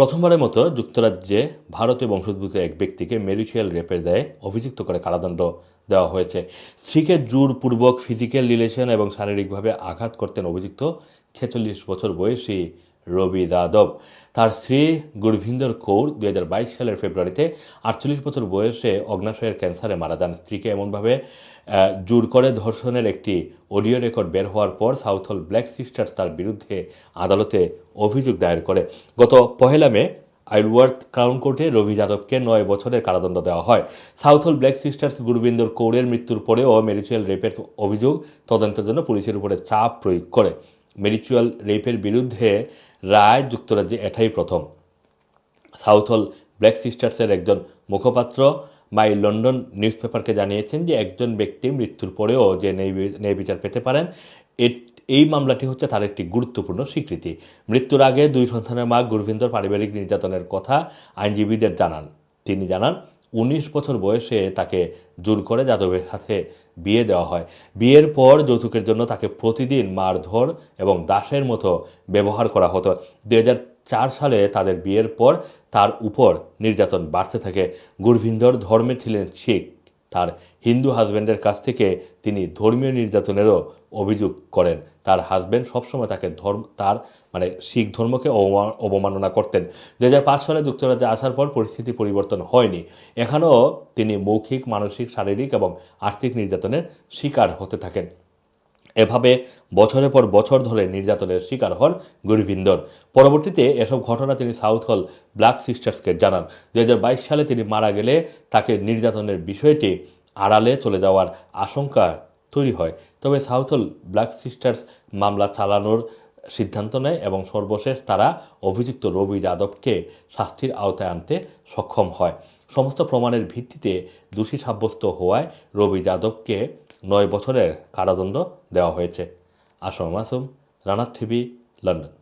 প্রথমবারের মতো যুক্তরাজ্যে ভারতীয় বংশোদ্ভূত এক ব্যক্তিকে মেরিচুয়াল রেপের দায়ে অভিযুক্ত করে কারাদণ্ড দেওয়া হয়েছে। স্ত্রীকে জোরপূর্বক ফিজিক্যাল রিলেশন এবং শারীরিকভাবে আঘাত করতেন অভিযুক্ত ছেচল্লিশ বছর বয়সী রবি যাদব। তার স্ত্রী গুরভিন্দর কৌর দু হাজার বাইশ সালের ফেব্রুয়ারিতে আটচল্লিশ বছর বয়সে অগ্নাশয়ের ক্যান্সারে মারা যান। স্ত্রীকে এমনভাবে জোর করে ধর্ষণের একটি অডিও রেকর্ড বের হওয়ার পর সাউথ হল ব্ল্যাক সিস্টার্স তার বিরুদ্ধে আদালতে অভিযোগ দায়ের করে। গত পহেলা মে আইলওয়ার্থ ক্রাউন কোর্টে রবি যাদবকে নয় বছরের কারাদণ্ড দেওয়া হয়। সাউথ হল ব্ল্যাক সিস্টার্স গুরবিন্দর কৌরের মৃত্যুর পরেও মেরিচুয়াল রেপের অভিযোগ তদন্তের জন্য পুলিশের উপরে চাপ প্রয়োগ করে। মেরিচুয়াল রেপের বিরুদ্ধে রায় যুক্তরাজ্যে এটাই প্রথম। সাউথ হল ব্ল্যাক সিস্টার্সের একজন মুখপাত্র মাই লন্ডন নিউজ পেপারকে জানিয়েছেন যে একজন ব্যক্তি মৃত্যুর পরেও যে ন্যায় বিচার পেতে পারেন এই মামলাটি হচ্ছে তার একটি গুরুত্বপূর্ণ স্বীকৃতি। মৃত্যুর আগে দুই সন্তানের মা গুরভিন্দর পারিবারিক নির্যাতনের কথা আইনজীবীদের জানান। তিনি জানান উনিশ বছর বয়সে তাকে জোর করে যাদবের সাথে বিয়ে দেওয়া হয়। বিয়ের পর যৌতুকের জন্য তাকে প্রতিদিন মারধর এবং দাসের মতো ব্যবহার করা হতো। দুই চার সালে তাদের বিয়ের পর তার উপর নির্যাতন বাড়তে থাকে। গুরভিন্দর ধর্মে ছিলেন শিখ। তার হিন্দু হাজব্যান্ডের কাছ থেকে তিনি ধর্মীয় নির্যাতনেরও অভিযোগ করেন। তার হাজব্যান্ড সবসময় তাকে ধর্ম, তার মানে শিখ ধর্মকে অবমা- অবমাননা করতেন। দু হাজার পাঁচ সালে যুক্তরাজ্যে আসার পর পরিস্থিতি পরিবর্তন হয়নি। এখানেও তিনি মৌখিক, মানসিক, শারীরিক এবং আর্থিক নির্যাতনের শিকার হতে থাকেন। এভাবে বছরের পর বছর ধরে নির্যাতনের শিকার হন গুরুবিন্দর। পরবর্তীতে এসব ঘটনা তিনি সাউথ হল ব্ল্যাক সিস্টার্সকে জানান। দু হাজার বাইশ সালে তিনি মারা গেলে তাকে নির্যাতনের বিষয়টি আড়ালে চলে যাওয়ার আশঙ্কা তৈরি হয়। তবে সাউথ হল ব্ল্যাক সিস্টার্স মামলা চালানোর সিদ্ধান্ত নেয় এবং সর্বশেষ তারা অভিযুক্ত রবি যাদবকে শাস্তির আওতায় আনতে সক্ষম হয়। সমস্ত প্রমাণের ভিত্তিতে দোষী সাব্যস্ত হওয়ায় রবি যাদবকে নয় বছরের কারাদণ্ড দেওয়া হয়েছে। আসম মাসুম রানার টিভি লন্ডন।